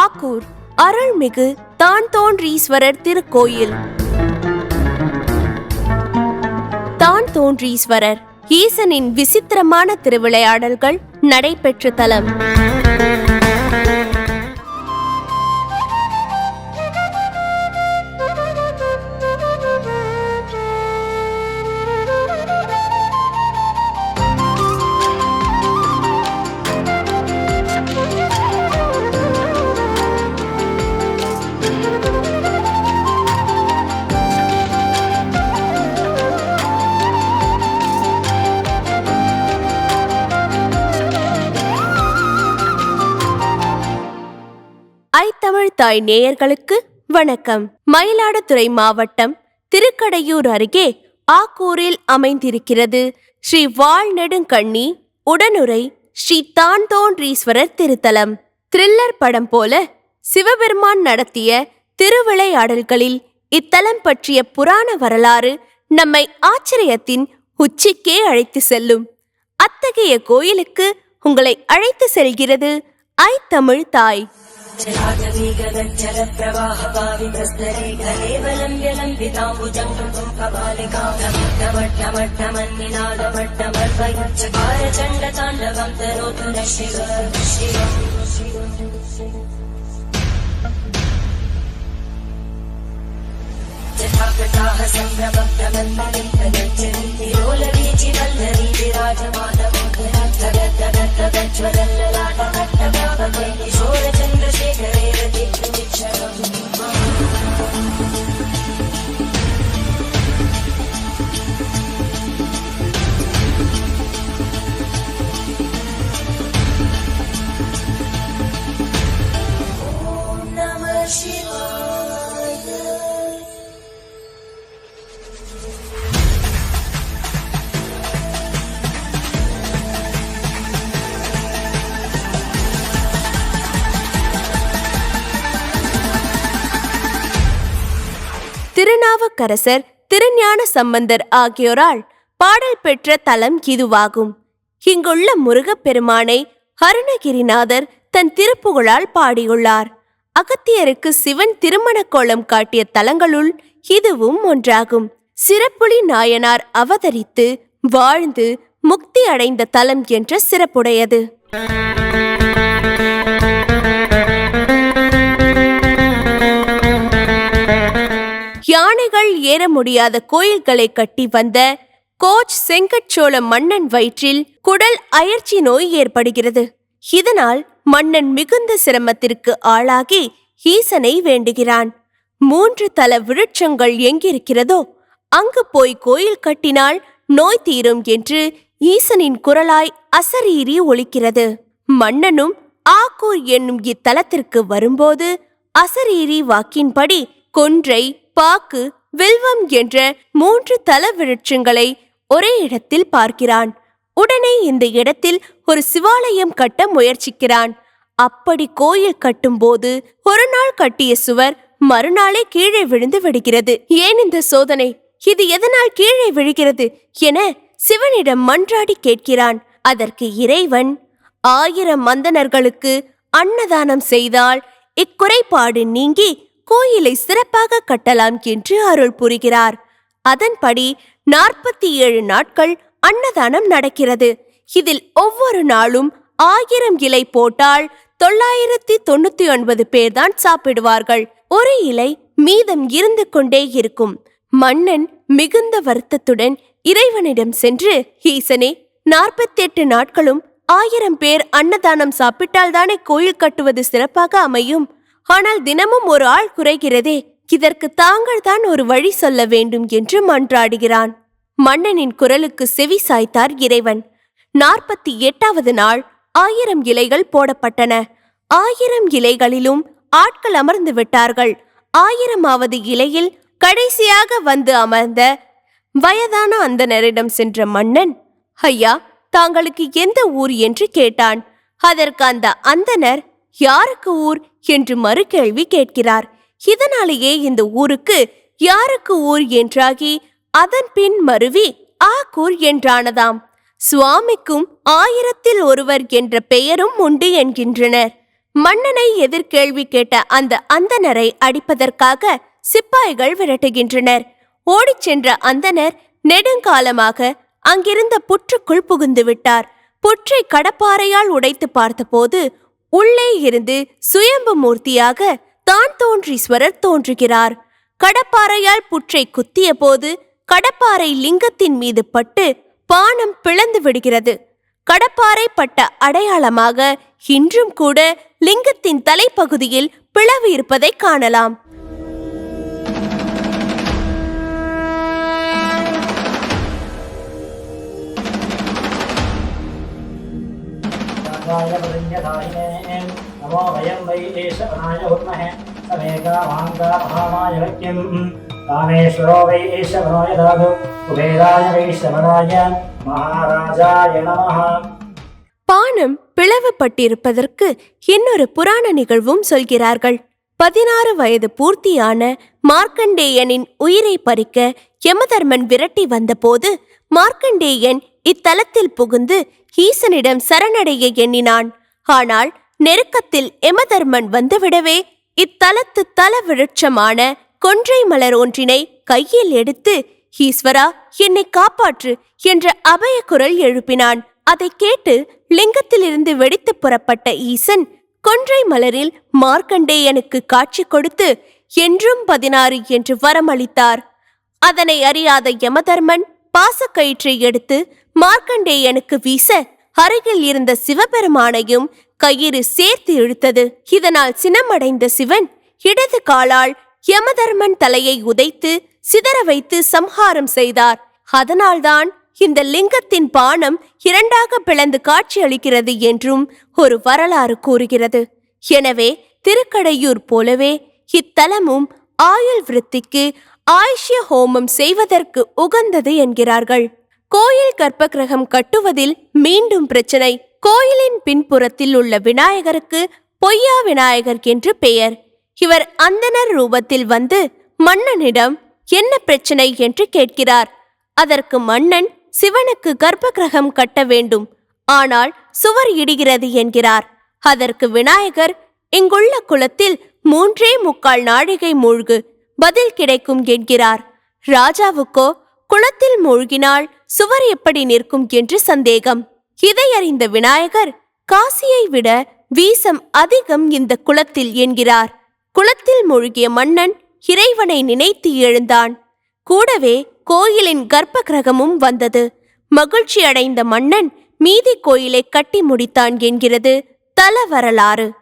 ஆக்கூர் அருள்மிகு தான் தோன்றீஸ்வரர் திருக்கோயில். தான் தோன்றீஸ்வரர் ஈசனின் விசித்திரமான திருவிளையாடல்கள் நடைபெற்ற தலம். தாய் நேயர்களுக்கு வணக்கம். மயிலாடுதுறை மாவட்டம் திருக்கடையூர் அருகே ஆக்கூரில் அமைந்திருக்கிறது ஸ்ரீ வாழ்நெடுங்கண்ணி உடனுரை ஸ்ரீ தான்தோன்றீஸ்வரர் திருத்தலம். த்ரில்லர் படம் போல சிவபெருமான் நடத்திய திருவிளையாடல்களில் இத்தலம் பற்றிய புராண வரலாறு நம்மை ஆச்சரியத்தின் உச்சிக்கே அழைத்து செல்லும். அத்தகைய கோயிலுக்கு உங்களை அழைத்து செல்கிறது ஐ தமிழ் தாய். जलाटवीगदज्जलप्रवाहपाविप्रस्तरे कलेवलं व्यलम्बिताम्बुजं कृतं कपालिकामट्टमट्टमट्टमन्निनादमट्टमर्वयुच्चकार चण्डताण्डवं तनोतु न शिव जटाकटाः सम्भ्रमभ्रमन्मलिन्दगच्छन्ति திருநாவுக்கரசர் திருஞான சம்பந்தர் ஆகியோரால் பாடல் பெற்ற தலம் இதுவாகும். இங்குள்ள முருகப்பெருமானை அருணகிரிநாதர் தன் திருப்புகழால் பாடியுள்ளார். அகத்தியருக்கு சிவன் திருமண கோலம் காட்டிய தலங்களுள் இதுவும் ஒன்றாகும். சிறப்புலி நாயனார் அவதரித்து வாழ்ந்து முக்தி அடைந்த தலம் என்ற சிறப்புடையது. யானைகள் ஏற முடியாத கோயில்களை கட்டி வந்த கோச் செங்கட்சோழ மன்னன் வயிற்றில் குடல் அயற்சி நோய் ஏற்படுகிறது. இதனால் மன்னன் மிகுந்த சிரமத்திற்கு ஆளாகி ஈசனை வேண்டுகிறான். மூன்று தல விருட்சங்கள் எங்கிருக்கிறதோ அங்கு போய் கோயில் கட்டினால் நோய் தீரும் என்று ஈசனின் குரலாய் அசரீரி ஒலிக்கிறது. மன்னனும் ஆக்கூர் என்னும் இத்தலத்திற்கு வரும்போது அசரீரி வாக்கின்படி கொன்றை பாக்கு வில்வம் என்ற மூன்று தல விருட்சங்களை ஒரே இடத்தில் பார்க்கிறான். உடனே இந்த இடத்தில் ஒரு சிவாலயம் கட்ட முயற்சிக்கிறான். அப்படி கோயில் கட்டும்போது ஒரு நாள் கட்டிய சுவர் மறுநாளே கீழே விழுந்து விடுகிறது. ஏன் இந்த சோதனை? இது எதனால் கீழே விழுகிறது? என சிவனிடம் மன்றாடி கேட்கிறான். அதற்கு இறைவன் ஆயிரம் மந்தனர்களுக்கு அன்னதானம் செய்தால் இக்குறைபாடு நீங்கி கோயிலை சிறப்பாக கட்டலாம் என்று அருள் புரிகிறார். அதன்படி நாற்பத்தி ஏழு நாட்கள் அன்னதானம் நடக்கிறது. இதில் ஒவ்வொரு நாளும் ஆயிரம் இலை போட்டால் தொள்ளாயிரத்தி தொண்ணூத்தி ஒன்பது பேர்தான் சாப்பிடுவார்கள். ஒரு இலை மீதம் இருந்து கொண்டே இருக்கும். மன்னன் மிகுந்த வருத்தத்துடன் இறைவனிடம் சென்று ஈசனே நாற்பத்தெட்டு நாட்களும் ஆயிரம் பேர் அன்னதானம் சாப்பிட்டால்தானே கோயில் கட்டுவது சிறப்பாக அமையும்? ஆனால் தினமும் ஒரு ஆள் குறைகிறதே இதற்கு தாங்கள் தான் ஒரு வழி சொல்ல வேண்டும் என்று மன்றாடுகிறான். மன்னனின் குரலுக்கு செவி சாய்த்தார் இறைவன். நாற்பத்தி எட்டாவது நாள் ஆயிரம் இலைகள் போடப்பட்டன. ஆயிரம் இலைகளிலும் ஆட்கள் அமர்ந்து விட்டார்கள். ஆயிரமாவது இலையில் கடைசியாக வந்து அமர்ந்த வயதான அந்தனரிடம் சென்ற மன்னன் ஐயா தாங்களுக்கு எந்த ஊர்? என்று கேட்டான். அதற்கு அந்த அந்தணர் யாருக்கு ஊர் என்று மறுகேள்வி கேட்கிறார். இதனாலேயே இந்த ஊருக்கு யாருக்கு ஊர் என்றாகி அதன் பின் மருவி ஆக்கூர் என்றானதாம். சுவாமிக்கும் ஆயிரத்தில் ஒருவர் என்ற பெயரும் உண்டு என்கின்றனர். மன்னனை எதிர்கேள்வி கேட்ட அந்த அந்தனரை அடிப்பதற்காக சிப்பாய்கள் விரட்டுகின்றனர். ஓடிச் சென்ற அந்தணர் நெடுங்காலமாக அங்கிருந்த புற்றுக்குள் புகுந்து விட்டார். புற்றை கடப்பாறையால் உடைத்து பார்த்தபோது உள்ளே இருந்து சுயம்பு மூர்த்தியாக தான் தோன்றீஸ்வரர் தோன்றுகிறார். கடப்பாறையால் புற்றை குத்திய போது கடப்பாறை லிங்கத்தின் மீது பட்டு பானம் பிளந்து விடுகிறது. கடப்பாறை பட்ட அடையாளமாக இன்றும் கூட லிங்கத்தின் தலைப்பகுதியில் பிளவு இருப்பதை காணலாம். राजाय प्रतिज्ञधारिणे नमो वयं वै एष अनाय हुर्महे समेका भाङ्गा महामाय वक्यं कामेश्वरो वै एष वनोय दातु कुबेराय वैश्रवणाय महाराजाय नमः பானம் பிளவுபட்டிருப்பதற்கு இன்னொரு புராண நிகழ்வும் சொல்கிறார்கள் பதினாறு வயது பூர்த்தியான மார்க்கண்டேயனின் உயிரை பறிக்க யமதர்மன் விரட்டி வந்தபோது மார்க்கண்டேயன் இத்தலத்தில் புகுந்து ஈசனிடம் சரணடைய எண்ணினான். ஆனால் நெருக்கத்தில் யமதர்மன் வந்துவிடவே இத்தலத்து தல விருட்சமான கொன்றை மலர் ஒன்றினை கையில் எடுத்து ஈஸ்வரா என்னை காப்பாற்று என்ற அபய குரல் எழுப்பினான். அதை கேட்டு லிங்கத்திலிருந்து வெடித்து புறப்பட்ட ஈசன் கொன்றை மலரில் மார்க்கண்டேயனுக்கு காட்சி கொடுத்து என்றும் பதினாறு என்று வரமளித்தார். அதனை அறியாத யமதர்மன் பாசக்கயிற்றை எடுத்து மார்க்கண்டேயனுக்கு வீச அருகில் இருந்த சிவபெருமானையும் கயிறு சேர்த்து இழுத்தது. இதனால் சினமடைந்த சிவன் இடது காலால் யமதர்மன் தலையை உதைத்து சிதற வைத்து சம்ஹாரம் செய்தார். அதனால்தான் இந்த லிங்கத்தின் பானம் இரண்டாக பிளந்து காட்சியளிக்கிறது என்றும் ஒரு வரலாறு கூறுகிறது. எனவே திருக்கடையூர் போலவே இத்தலமும் ஆயுள் விருத்திக்கு ஆயுஷ்ய ஹோமம் செய்வதற்கு உகந்தது என்கிறார்கள். கோயில் கர்ப்பகிரகம் கட்டுவதில் மீண்டும் பிரச்சனை. கோயிலின் பின்புறத்தில் உள்ள விநாயகருக்கு பொய்யா விநாயகர் என்று பெயர். இவர் அந்தனர் ரூபத்தில் வந்து மன்னனிடம் என்ன பிரச்சனை? என்று கேட்கிறார். அதற்கு மன்னன் சிவனுக்கு கர்ப்பகிரகம் கட்ட வேண்டும். ஆனால் சுவர் இடுகிறது என்கிறார். அதற்கு விநாயகர் இங்குள்ள குளத்தில் மூன்றே முக்கால் நாழிகை மூழ்கு பதில் கிடைக்கும் என்கிறார். ராஜாவுக்கோ குளத்தில் மூழ்கினால் சுவர் எப்படி நிற்கும் என்று சந்தேகம். இதை அறிந்த விநாயகர் காசியை விட வீசம் அதிகம் இந்த குளத்தில் என்கிறார். குளத்தில் மூழ்கிய மன்னன் இறைவனை நினைத்து எழுந்தான். கூடவே கோயிலின் கர்ப்ப கிரகமும் வந்தது. மகிழ்ச்சி அடைந்த மன்னன் மீதி கோயிலை கட்டி முடித்தான் என்கிறது தல வரலாறு.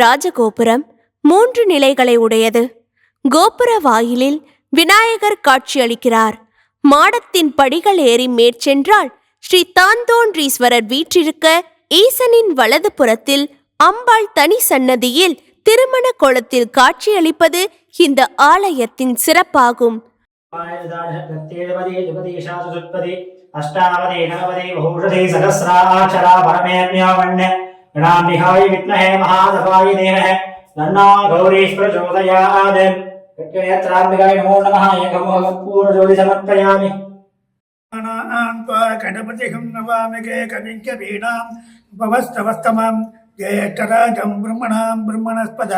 ராஜகோபுரம் மூன்று நிலைகளை உடையது. கோபுர வாயிலில் விநாயகர் காட்சியளிக்கிறார். மாடத்தின் படிகள் ஏறி மேற்சென்றால் ஸ்ரீ தாந்தோன்றீஸ்வரர் வீற்றிருக்க ஈசனின் வலது புறத்தில் அம்பாள் தனி சன்னதியில் திருமண கோலத்தில் காட்சியளிப்பது இந்த ஆலயத்தின் சிறப்பாகும். அஷ்டாவதே நவதே பௌஷதே சகசிராச்சரா பரமேன்யா परमेऽन्यावण्य गणाम्बिकाय विद्महे महादपाय देवः नन्ना गौरीश्वर चोदयात् नेत्राम्बिकाय नमो नमः एकमोहं पूर्णजोडि समर्पयामि गणपतिहं नवामिके कविञ्च वीणां भवस्तवस्तमं ज्येष्ठराजं ब्रह्मणां ब्रह्मणस्पद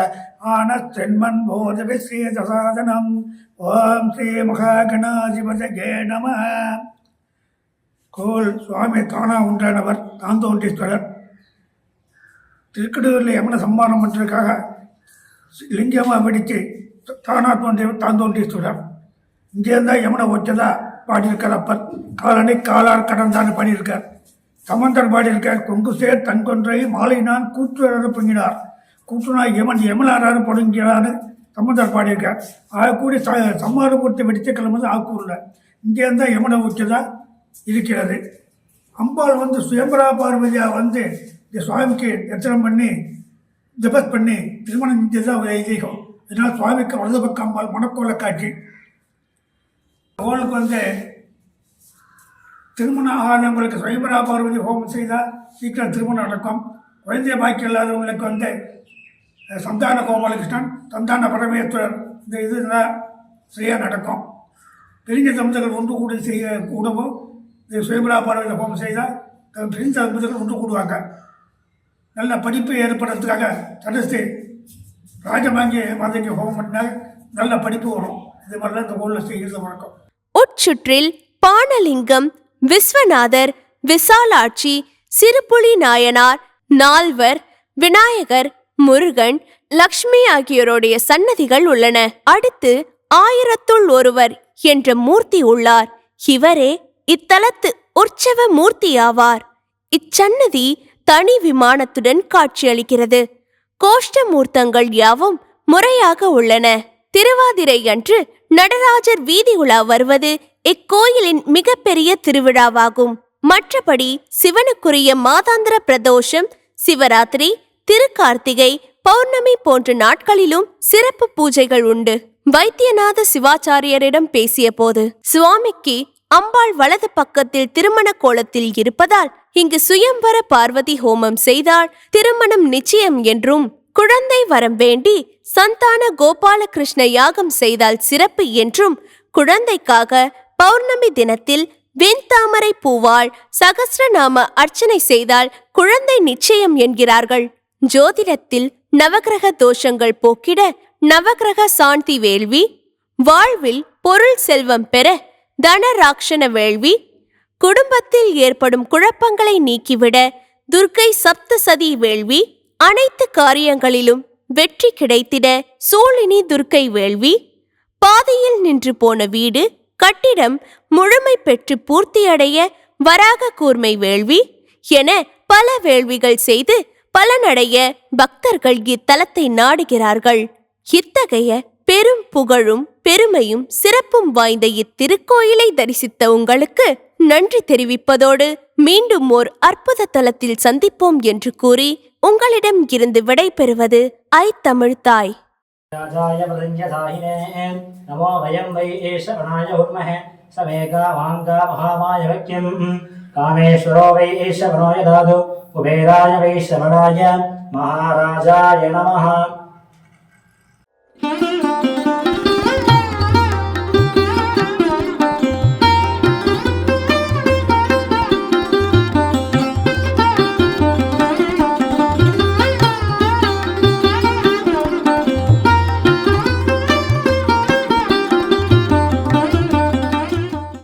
आनश्चिन्मन् बोधभिः श्रीदसादनम् ॐ श्रीमहागणाधिपतये நமः கோல் சுவாமி தானா உண்டானவர் தாந்தோன்றீஸ்வரர் திருக்கடூரில் யமன சம்மானம் பண்ணுறதுக்காக லிங்கமாக வெடித்து தானா தோன்றியவர் தாந்தோன்றீஸ்வரர் இங்கே இருந்தால் யமுனை ஒச்சதா பாடியிருக்கார் அப்பர். காலனை காலார் கடந்தான்னு பாடியிருக்கார். சமந்தர் பாடியிருக்கார் கொங்கு சேர் தன்கொன்றை மாலை நான் கூற்றுறாரு பொங்கினார் கூற்றுனா யமன் யமனாராரு பொடுங்கிறான்னு சமந்தர் பாடியிருக்கார். ஆகக்கூடி ச சம்மாரபூர்த்தி வெடித்த கிளம்புது ஆக்கூரில் இங்கே யமுனை உச்சதா இருக்கிறது. அம்பாள் வந்து சுயம்பரா பார்வதியாக வந்து இந்த சுவாமிக்கு தரிசனம் பண்ணி ஜபத் பண்ணி திருமணம் செஞ்சதுதான் ஒரு ஐதீகம். இதனால் சுவாமிக்கு வலது பக்கம் அம்பாள் மணக்கோல காட்சி. அவளுக்கு வந்து திருமணம் ஆகாதவங்களுக்கு சுயம்பரா பார்வதி ஹோமம் செய்தால் சீக்கிரம் திருமணம் நடக்கும். குழந்தை பாக்கி இல்லாதவங்களுக்கு வந்து சந்தான கோபாலகிருஷ்ணன் சந்தான பரமேஸ்வரர் இந்த இதுதான் சரியாக நடக்கும். பிரிஞ்ச தம்பதிகள் ஒன்று கூடி செய்ய கூடவும் இது சுயம்பலா பார்வையில் ஹோமம் செய்தால் அஹ், பிரிஞ்ச தம்பதிகள் ஒன்று கூடுவாங்க. நல்ல படிப்பு ஏற்படுறதுக்காக தடுத்து ராஜமாங்கி மாதிரி ஹோமம் பண்ணால் நல்ல படிப்பு வரும். இது மாதிரிலாம் இந்த ஊரில் செய்கிறது வழக்கம். உட்சுற்றில் பானலிங்கம் விஸ்வநாதர் விசாலாட்சி சிறுபுலி நாயனார் நால்வர் விநாயகர் முருகன் லக்ஷ்மி ஆகியோருடைய சன்னதிகள் உள்ளன. அடுத்து ஆயிரத்துள் ஒருவர் என்ற மூர்த்தி உள்ளார். இவரே இத்தலத்து உற்சவ மூர்த்தியாவார். இச்சன்னதி தனி விமானத்துடன் காட்சியளிக்கிறது. கோஷ்டமூர்த்தங்கள் யாவும் முறையாக உள்ளன. திருவாதிரை அன்று நடராஜர் வீதி உலா வருவது இக்கோயிலின் மிகப்பெரிய திருவிழாவாகும். மற்றபடி சிவனுக்குரிய மாதாந்திர பிரதோஷம் சிவராத்திரி திருக்கார்த்திகை பௌர்ணமி போன்ற நாட்களிலும் சிறப்பு பூஜைகள் உண்டு. வைத்தியநாத சிவாச்சாரியரிடம் பேசிய போது சுவாமிக்கு அம்பாள் வலது பக்கத்தில் திருமண கோலத்தில் இருப்பதால் இங்கு சுயம்பர பார்வதி ஹோமம் செய்தால் திருமணம் நிச்சயம் என்றும் குழந்தை வரம் வேண்டி சந்தான கோபாலகிருஷ்ண யாகம் செய்தால் சிறப்பு என்றும் குழந்தைக்காக பௌர்ணமி தினத்தில் வெண்தாமரை பூவால் சகசிரநாம அர்ச்சனை செய்தால் குழந்தை நிச்சயம் என்கிறார்கள். ஜோதிடத்தில் நவகிரக தோஷங்கள் போக்கிட நவக்கிரக சாந்தி வேள்வி வாழ்வில் பொருள் செல்வம் பெற தனராக்ஷண வேள்வி குடும்பத்தில் ஏற்படும் குழப்பங்களை நீக்கிவிட துர்க்கை சப்தசதி வேள்வி அனைத்து காரியங்களிலும் வெற்றி கிடைத்திட சூழினி துர்க்கை வேள்வி பாதையில் நின்று போன வீடு கட்டிடம் முழுமை பெற்று பூர்த்தியடைய வராக கூர்மை வேள்வி என பல வேள்விகள் செய்து பலனடைய பக்தர்கள் இத்தலத்தை நாடுகிறார்கள். இத்தகைய பெரும் புகழும் பெருமையும் சிறப்பும் வாய்ந்த இத்திருக்கோயிலை தரிசித்த உங்களுக்கு நன்றி தெரிவிப்பதோடு மீண்டும் ஓர் அற்புத தளத்தில் சந்திப்போம் என்று கூறி உங்களிடம் இருந்து விடைபெறுவது ஐ தமிழ் தாய் காமேஸ்வரோ வை ஏஷ தாது குபேராய வை மகாராஜாய நமஹா.